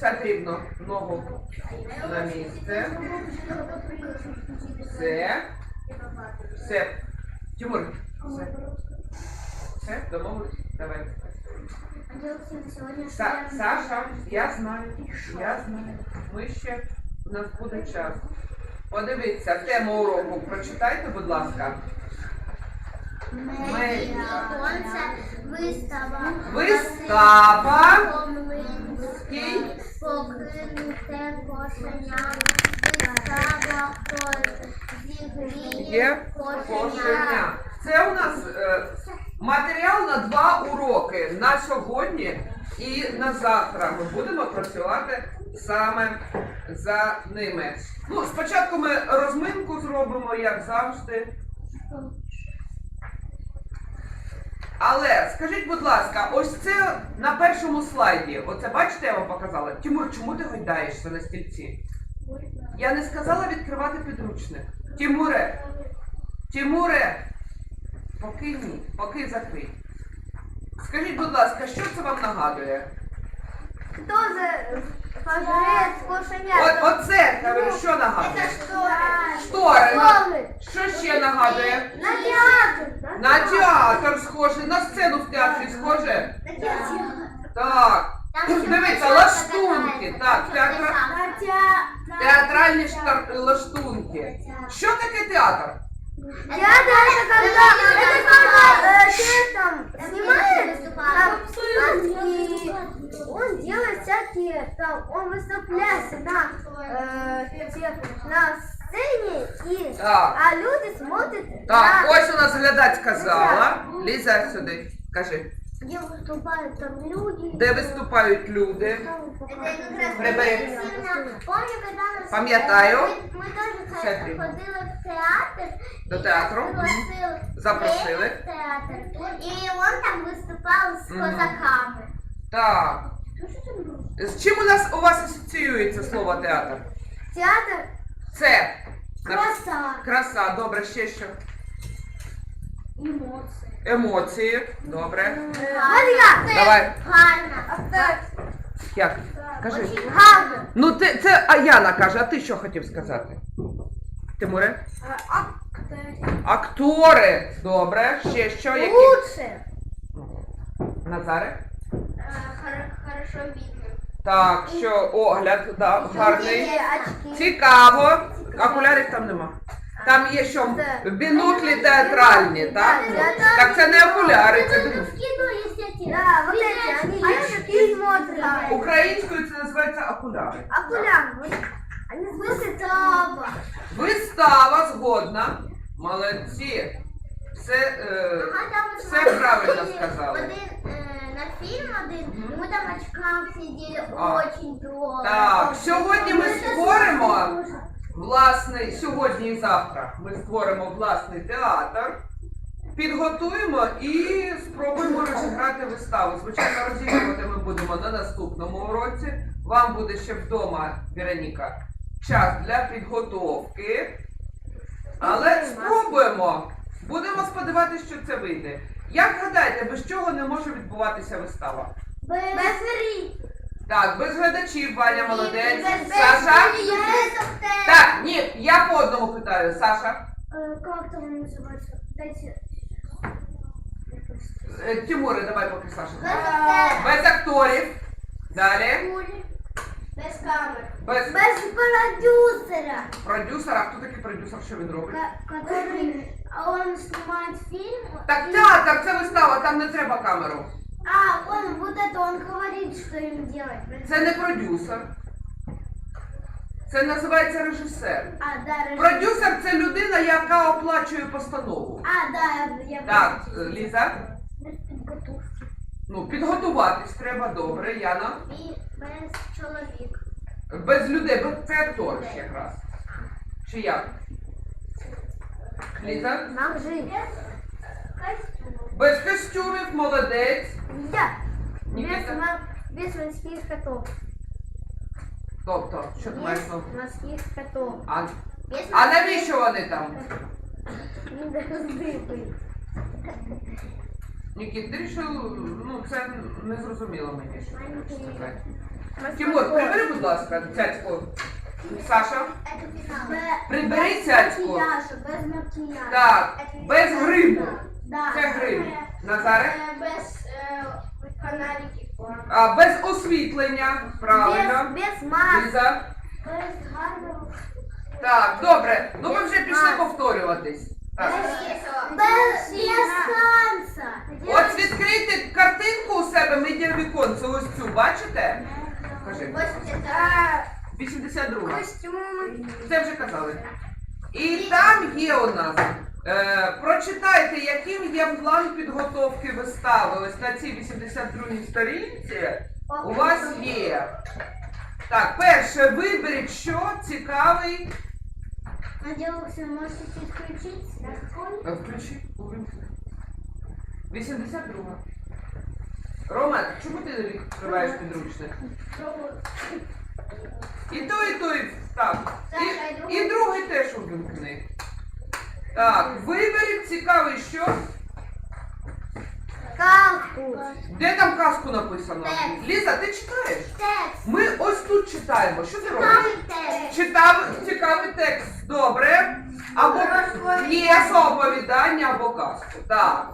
Потрібно ногу на місце. Все. Все. Тимур, все. Все, домовились? Давай. Са- Саша, я знаю, я знаю. Ми ще у нас буде час. Подивіться, тему уроку прочитайте, будь ласка. Сонце, вистава. Вистава. Покинуте кошеня. Вистава, зігріє кошеня. Це у нас е, матеріал на два уроки на сьогодні і на завтра. Ми будемо працювати саме за ними. Ну, спочатку ми розминку зробимо, як завжди. Але скажіть, будь ласка, ось це на першому слайді. Оце бачите, я вам показала. Тимур, чому ти гойдаєшся на стільці? Я не сказала відкривати підручник. Тимуре, Тимуре, поки ні, поки закрий. Скажіть, будь ласка, що це вам нагадує? Хто за пожрець кошеня? От, оце, я що нагадує? штори. Штори. Ну, Штори. Що ще нагадує? На театр. На театр схоже, на сцену в театрі схоже. На театр. Так. Дивіться, лаштунки. Так, театра... театральні штар- лаштунки. Що таке театр? Театр это когда, это когда э, ты там снимаешь, там, и он делает всякие, там, он выступляет на, э, те- на сцене, и, Так. а люди смотрят Так, на, ось у нас глядач сказала. Ліза сюди. Кажи, где выступают там люди. де виступають люди? Прибери. Помню, когда нас... Пам'ятаю. Мы, мы тоже Ще ходили три. в театр. До и театру. нас пригласил Запросили. Ленин в театр. И он там выступал с Мгм. козаками. Так. З чим у нас у вас асоціюється слово театр? Театр Це на- краса, краса, добре, ще що? емоції. Емоції, добре. Давай. гарно. Як? Кажи. Гарно. Ну ти це а Яна каже, а ти що хотів сказати? Тимуре? Актори. Добре. Ще що? Які? Лучше. Назаре? Хорошо видно. Так, що огляд, да, гарний. Цікаво. Окулярів там нема. Там є що біноклі театральні, так? Ну, Так це не окуляри, це біноклі. кино есть эти. Да, вот эти. Они лежат и смотрят. Українською це називається окуляри. Окуляр. Они Выстава. Вистава згодна. Молодці. Все, е, все правильно сказали. Один, е, на фільм один, і ми там в очках сиділи А. очень довго. Так, сьогодні ми створимо власний, сьогодні і завтра ми створимо власний театр, підготуємо і спробуємо розіграти виставу. Звичайно, розігрувати ми будемо на наступному уроці. Вам буде ще вдома, Вероніка, час для підготовки. Але спробуємо. Будемо сподіватися, що це вийде. Як гадаєте, без чого не може відбуватися вистава? Без, гри. Так, без глядачів, Ваня молодець. Без, без Саша? Без, Так, ні, я по одному питаю. Саша. Э, как там называется? Дайте. Е, Тимуре, давай поки Саша. Без, Без акторів. Далі. без камер. Без Без продюсера. продюсера. А хто такий продюсер, що він робить? Который, а он снимает фильм. Так, и- театр, це вистава, там не треба камеру. А, он вот это, он говорит, что им делать. Це не продюсер. Це називається режисер. А, да, режиссер. Продюсер це людина, яка оплачує постанову. А, да, я, Так, е, Ліза. Без підготовки. Ну, підготуватись треба добре, Яна. І без чоловік. Без людей, без це актор ще якраз. Чи як? Ліза? Нам жити. Без костюмів, молодець. Я. Без, Нікіта. ма- без морських котов. Тобто, що ти маєш на Без морських котов. а, Без а навіщо вони там? Не должны быть. Нікіт, ти що, ну це не зрозуміло мені, що ти хочеш сказати. Тимур, прибери, будь ласка, цяцьку. Саша, Бе- Прибери без цяцьку. макіяжу, без макіяжу. Так, без гриму. Да. Це грим. Назаре? Е, Без е, фонариків. А, без освітлення. Правильно. Без, без. Ліза. Без гарного. Так, добре. Ну ми вже пішли повторюватись. Так. Без, без танця. От відкрийте картинку у себе медіавіконце, ось цю, бачите? Кажи. 82. Костюми. Це вже казали. І там є у нас. Е, прочитайте, яким є план підготовки вистави. Ось на цій 82-й сторінці у вас є. Так, перше, виберіть, що цікавий. Надеялся, можете підключитися? Е, Включи, увімкни. 82. Рома, чому ти відкриваєш підручник? І той, і той так. І, і другий теж увімкни. Так, виберіть цікавий що? Казку. Де там казку написано? Текст. Ліза, ти читаєш? Текст. Ми ось тут читаємо. Що ти робиш? Цікавий текст. Читав цікавий текст. Добре. Або є оповідання або казку. Так.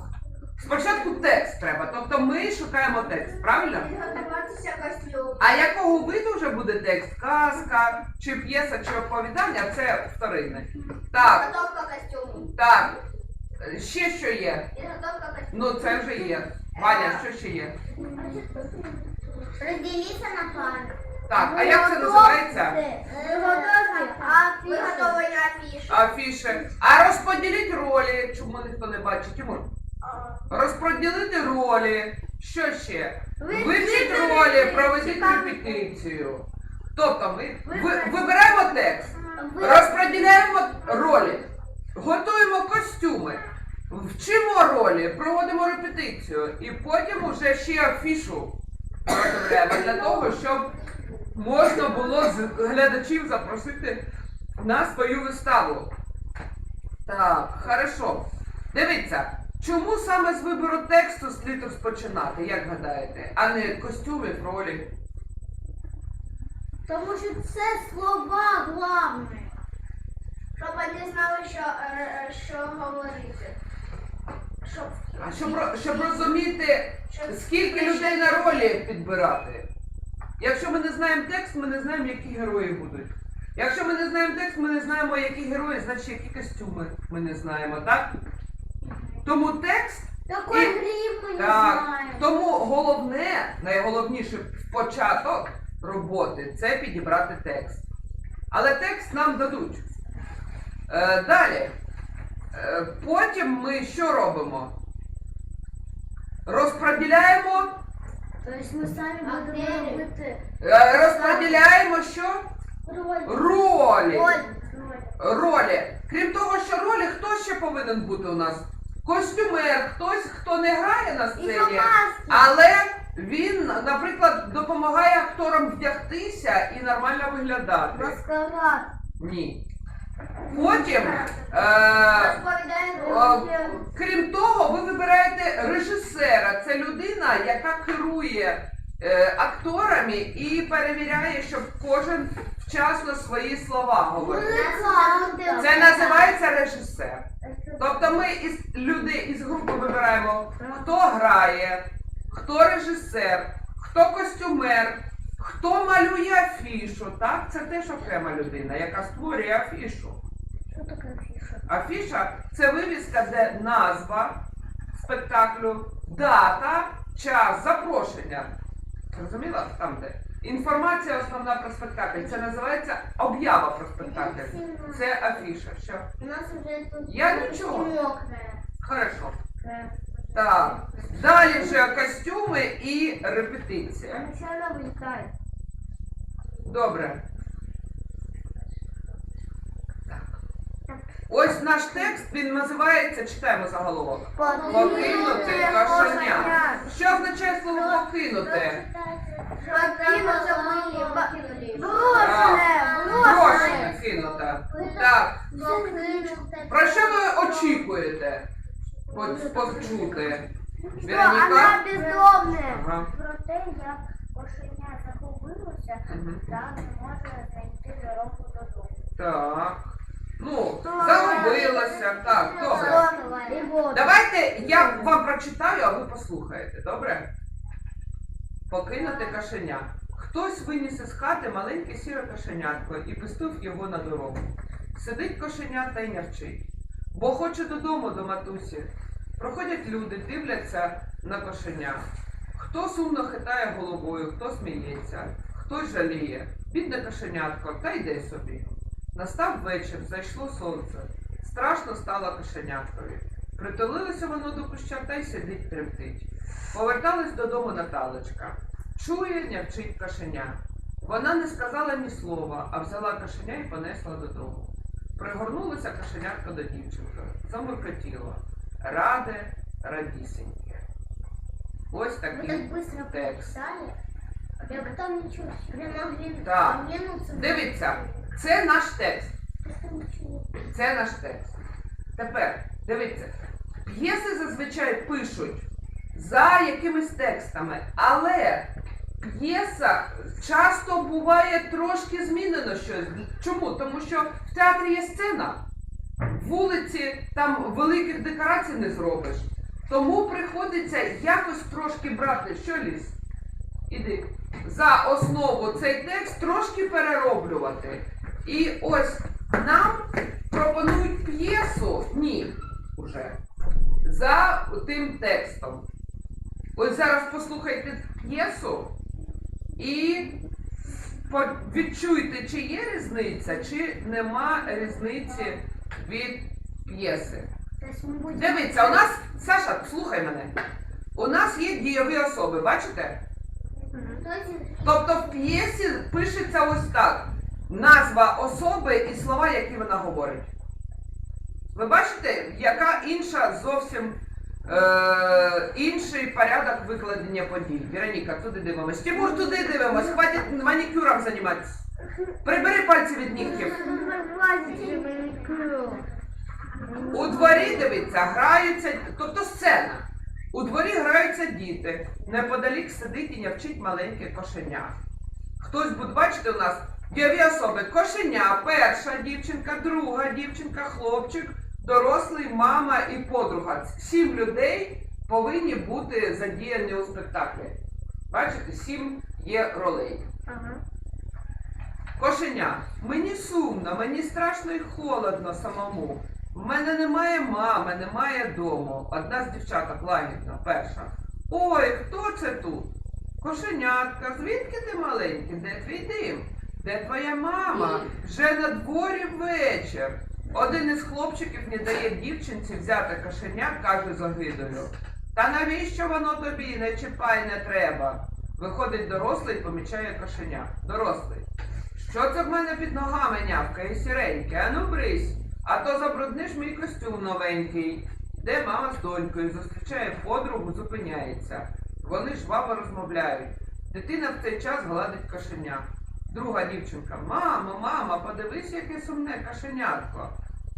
Спочатку текст треба. Тобто ми шукаємо текст, правильно? Костюм. А якого виду вже буде текст? Казка, чи п'єса, чи оповідання це вторинне. Так, Підготовка костюму. так. Ще що є? Підготовка костюму. Ну це вже є. Ваня, що ще є? Розділіться на пари. Так, а як це називається? Виготовлення афіш. Афіши. А розподіліть ролі, чому ніхто не бачить. Тимур. Розподілити ролі. Що ще? Вивчіть ролі, проведіть репетицію. Тобто ми ви- вибираємо текст, розподіляємо ролі, готуємо костюми, вчимо ролі, проводимо репетицію і потім уже ще афішу виготовляємо для того, щоб можна було з глядачів запросити на свою виставу. Так, хорошо. Дивіться, чому саме з вибору тексту слід розпочинати, як гадаєте, а не костюмів, ролі? Тому що це слова головне. Щоб вони знали, що, е, що говорити. Щоб, А щоб, ро- щоб розуміти, скільки людей на ролі підбирати. Якщо ми не знаємо текст, ми не знаємо, які герої будуть. Якщо ми не знаємо текст, ми не знаємо, які герої, значить які костюми ми не знаємо, так? Тому текст Такий І- гріб ми не Так, знаємо. тому головне, найголовніше початок роботи це підібрати текст. Але текст нам дадуть. Е, далі. Е, потім ми що робимо? Розподіляємо, Тобто ми самі будемо робити е, розподіляємо що? роль. Ролі. Роль. Ролі. Крім того, що ролі, хто ще повинен бути у нас? Костюмер, хтось, хто не грає на сцені. Але він, наприклад, допомагає акторам вдягтися і нормально виглядати. Маскарад. Ні. Потім, е, е, крім того, ви вибираєте режисера. Це людина, яка керує е, акторами і перевіряє, щоб кожен вчасно свої слова говорив. Це називається режисер. Тобто ми із людей із групи вибираємо, хто грає, хто режисер, хто костюмер, хто малює афішу. Так, це теж окрема людина, яка створює афішу. Що таке фіша? Афіша це вивіска, де назва спектаклю, дата, час, запрошення. Зрозуміла? Там де. Інформація основна про спектакль. Це називається об'ява про спектакль. Це афіша. Що? У нас вже тут Я нічого. Хорошо. Так. Далі вже костюми і репетиція. Добре. Так. Ось наш текст, він називається, читаємо заголовок. Покинути кошеня. Що означає слово покинути? Покинути ми. Брошене, Брошене. кинуте. Так. Про що ви очікуєте по- почути? Вона бездомна. Ага. Про те, як кошеня загубилося та не може знайти дорогу додому. Так. Ну, загубилася. Так, добре. Давайте я вам прочитаю, а ви послухаєте, добре? Покинути кошеня. Хтось виніс із хати маленьке сіре кошенятко і пустив його на дорогу. Сидить кошеня та й нявчить. Бо хоче додому до матусі. Проходять люди, дивляться на кошеня. Хто сумно хитає головою, хто сміється, хтось жаліє. Бідне кошенятко, та йде собі. Настав вечір, зайшло сонце. Страшно стало кошеняткові. Притулилося воно до куща та й сидить тремтить. Поверталась додому Наталочка. Чує, нявчить кошеня. Вона не сказала ні слова, а взяла кошеня і понесла додому. Пригорнулося кошенятко до дівчинки, замуркотіло. Раде, радісеньке. Ось такий так быстро текст. я потом ничего, прям оглянуться. Так. Дивіться, це наш текст. Це наш текст. Тепер дивіться, п'єси зазвичай пишуть за якимись текстами, але п'єса часто буває трошки змінено щось. Чому? Тому що в театрі є сцена, вулиці там великих декорацій не зробиш. Тому приходиться якось трошки брати, що ліс? Іди. За основу цей текст трошки перероблювати. І ось нам пропонують п'єсу, ні, уже, за тим текстом. Ось зараз послухайте п'єсу і відчуйте, чи є різниця, чи нема різниці від п'єси. Дивіться, у нас, Саша, слухай мене. У нас є дієві особи, бачите? Тобто в п'єсі пишеться ось так: назва особи і слова, які вона говорить. Ви бачите, яка інша зовсім е, інший порядок викладення подій. Вероніка, туди дивимось. Тимур, туди дивимось, хватить манікюром займатися. Прибери пальці від нігтів. У дворі дивиться, граються, тобто сцена. У дворі граються діти. Неподалік сидить і нявчить маленьке кошеня. Хтось буде бачити у нас дієві особи. Кошеня, перша дівчинка, друга дівчинка, хлопчик, дорослий, мама і подруга. Сім людей повинні бути задіяні у спектаклі. Бачите, сім є ролей. Ага. Кошеня, мені сумно, мені страшно і холодно самому. В мене немає мами, немає дому. Одна з дівчаток лагідна, перша. Ой, хто це тут? Кошенятка, звідки ти маленький? Де твій дим? Де твоя мама? Вже на дворі вечір. Один із хлопчиків не дає дівчинці взяти кошеня, каже з огидою. Та навіщо воно тобі? Не чіпай, не треба. Виходить дорослий помічає кошеня. Дорослий. Що це в мене під ногами нявкає сіреньке? Ану брись, а то забрудниш мій костюм новенький. Де мама з донькою, зустрічає подругу, зупиняється. Вони жваво розмовляють. Дитина в цей час гладить кошеня. Друга дівчинка. Мамо, мама, подивись, яке сумне кошенятко.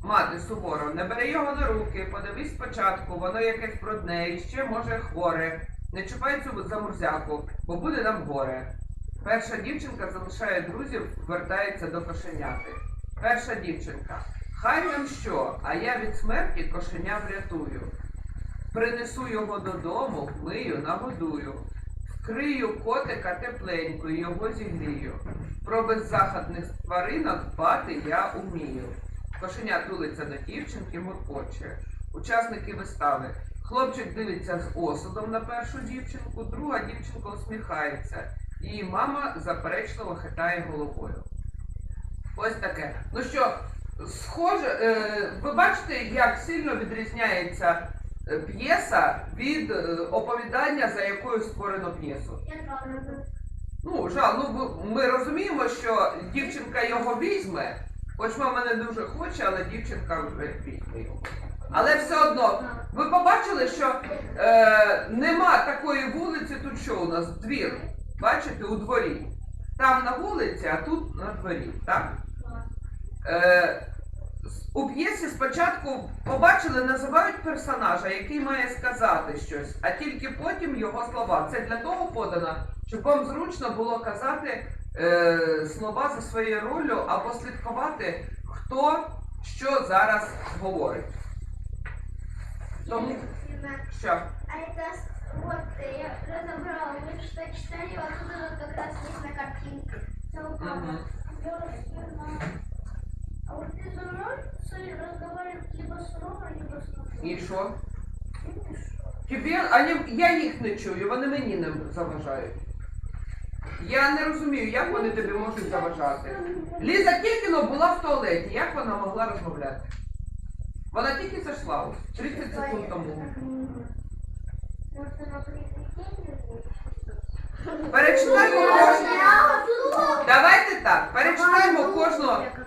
Мати суворо, не бери його на руки, подивись спочатку, воно якесь брудне і ще може хворе. Не чіпай цю замурзяку, бо буде нам горе. Перша дівчинка залишає друзів, вертається до кошеняти. Перша дівчинка. Хай нам що, а я від смерті кошеня врятую. Принесу його додому, вмию, нагодую. Вкрию котика тепленько, і його зігрію. Про беззахисних тваринок дбати я умію. Кошеня тулиться до дівчинки, муркоче. Учасники вистави. Хлопчик дивиться з осудом на першу дівчинку, друга дівчинка усміхається. Її мама заперечливо хитає головою. Ось таке. Ну що, схоже, е, ви бачите, як сильно відрізняється п'єса від е, оповідання, за якою створено п'єсу. Ну, жал, ну ми розуміємо, що дівчинка його візьме, хоч мама не дуже хоче, але дівчинка вже візьме його. Але все одно, ви побачили, що е, нема такої вулиці, тут що у нас? Двір. Бачите, у дворі. Там на вулиці, а тут на дворі. Так? Е, у п'єсі спочатку побачили, називають персонажа, який має сказати щось, а тільки потім його слова. Це для того подано, щоб вам зручно було казати е, слова за своєю роллю, а послідкувати, хто що зараз говорить. Тому що? А это с- вот э, я разобрала, вы что читали, вот тут вот как раз есть на картинке. Мгм. А вот ты за мной разговариваешь либо сурово, либо спокойно. І що? Тобі, а я їх не чую, вони мені не заважають. Я не розумію, як вони тобі можуть заважати. Ліза тільки була в туалеті, як вона могла розмовляти? Вона тільки зайшла ось, 30 секунд тому. Может, она Перечитаємо кожну. Давайте так, перечитаємо кожну е,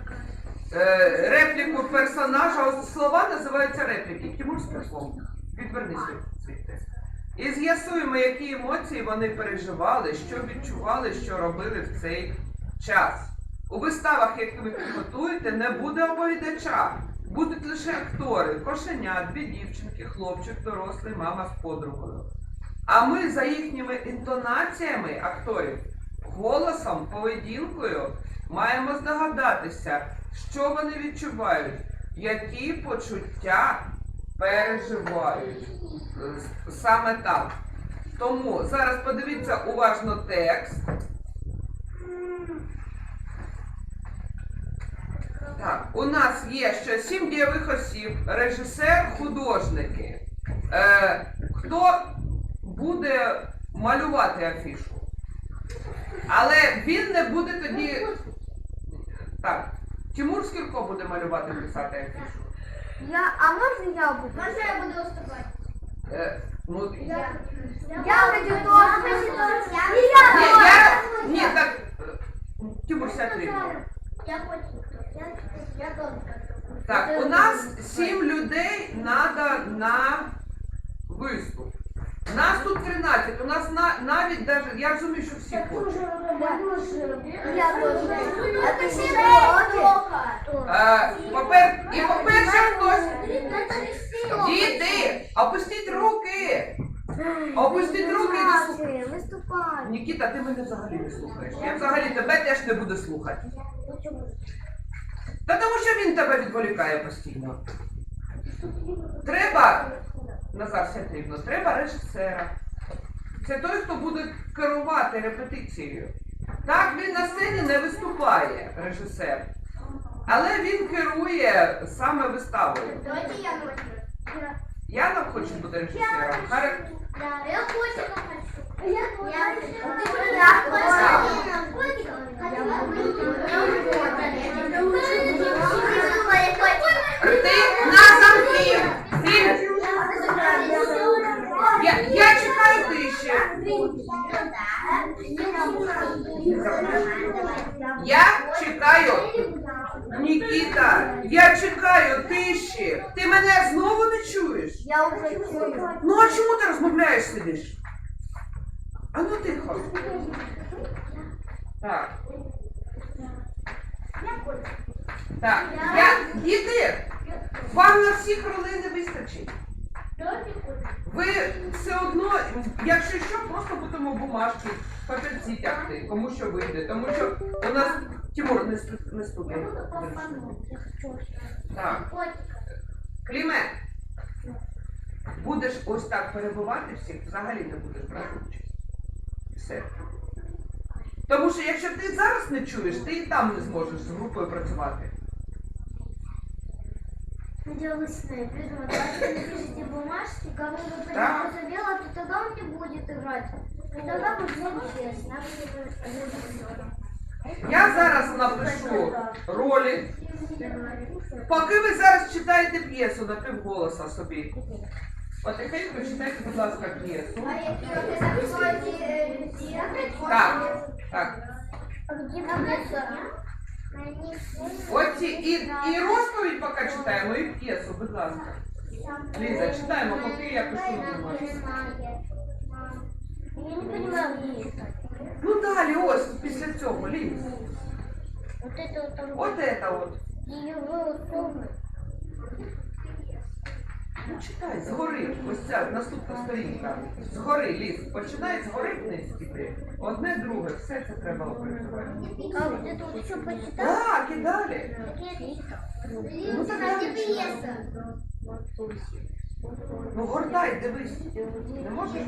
репліку персонажа. Слова називаються репліки. Тимур Скорков. Відвернись звідти. І з'ясуємо, які емоції вони переживали, що відчували, що робили в цей час. У виставах, які ви підготуєте, не буде оповідача. Будуть лише актори, кошеня, дві дівчинки, хлопчик, дорослий, мама з подругою. А ми за їхніми інтонаціями акторів, голосом, поведінкою маємо здогадатися, що вони відчувають, які почуття переживають. Саме так. Тому зараз подивіться уважно текст. Так, у нас є ще сім дієвих осіб, режисер, художники. Е, хто буде малювати афішу? Але він не буде тоді. Так, Тимур Скірко буде малювати писати афішу. Я, а можно я буду? Можно я буду выступать? Е, ну, Я, я, я буду тоже. И я, я ні, так, Тимур, сядь рівно. Я хочу. Я, я тоже хочу. Так, у нас сім людей надо на виступ. Нас тут 13, у нас на, навіть даже, я розумію, що всі хочуть. Е, попер, і по-перше, хтось. Діти, опустіть руки! Опустіть руки і не слухайте. Нікіта, ти мене взагалі не слухаєш. Я взагалі тебе теж не буду слухати. Та тому що він тебе відволікає постійно. Треба, Назар Сятривно, треба режисера. Це той, хто буде керувати репетицією. Так, він на сцені не виступає, режисер. Але він керує саме виставою. Давайте я начну. Яна хоче бути режисером. Я котика хочу. Я Ти на замки! Я, я чекаю тиші. Я чекаю. Нікіта, я чекаю тиші. Ти мене знову не чуєш? Я уже чую. Ну а чому ти розмовляєш сидиш? А ну тихо. Так. Так. Я... Діти, вам на всіх ролей не вистачить. Ви все одно, якщо що, просто будемо бумажки, папірці тягти, кому що вийде. Тому що у нас Тимур не, сту- не стукає. Так. Кліме, будеш ось так перебувати всіх, взагалі не будеш брати участь. Все. Тому що якщо ти зараз не чуєш, ти і там не зможеш з групою працювати. Делай сны. Придумай, давайте напишите бумажки, кому вы Да. позабила, то тогда он не будет играть. И тогда будет нечестно. Я зараз напишу ролі. Поки ви зараз читаєте п'єсу на півголоса собі. Потихеньку читайте, будь ласка, п'єсу. А які ви записуєте? Так, так. Оці і, і розповідь поки читаємо, і п'єсу, будь ласка. Ліза, читаємо, поки я пишу бумажці. Я не понимаю. Ну далі, ось після цього, Ліза. Вот это вот Вот это вот. от. Ее волосы. Ну читай, згори. Ось ця наступна сторінка. Згори, ліс. Починай згори вниз іти. Одне, друге, все це треба опрацювати. А вот это вот еще почитать? Так, і далі. Ну, где пьеса? Ну гортай, дивись. Не можеш?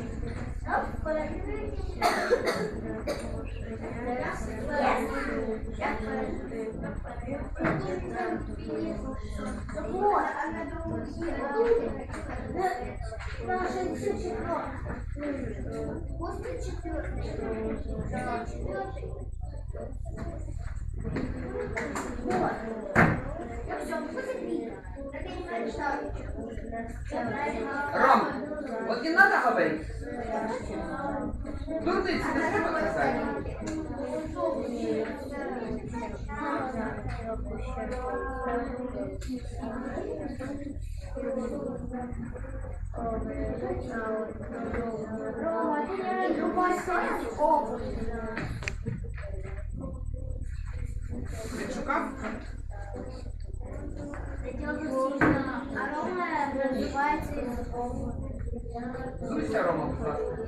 Ром, от не треба говорити. Дурниці не треба казати. Другой обувь. Відшукав? Арома розвивається называется языком. Зуйся, Рома, будь ласка.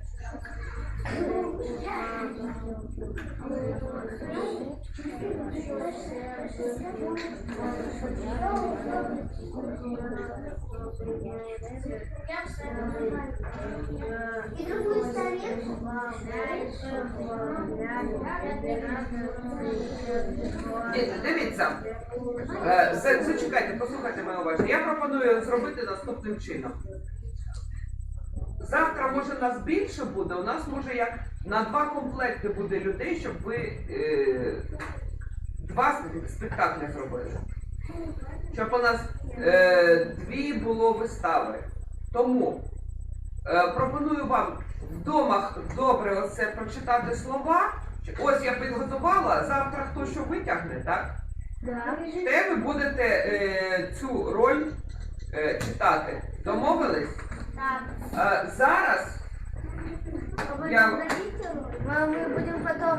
И страницу. Діти, дивіться. Е, Зачекайте, послухайте мене уважно. Я пропоную зробити наступним чином. Завтра, може, нас більше буде, у нас може як на два комплекти буде людей, щоб ви е, два спектаклі зробили. Щоб у нас е, дві було вистави. Тому е, пропоную вам вдома добре оце прочитати слова. Ось я підготувала, завтра хто що витягне, так? Да. Те ви будете е, цю роль е, читати. Домовились? Так. Е, зараз А вы Я- говорите, мы мы будем потом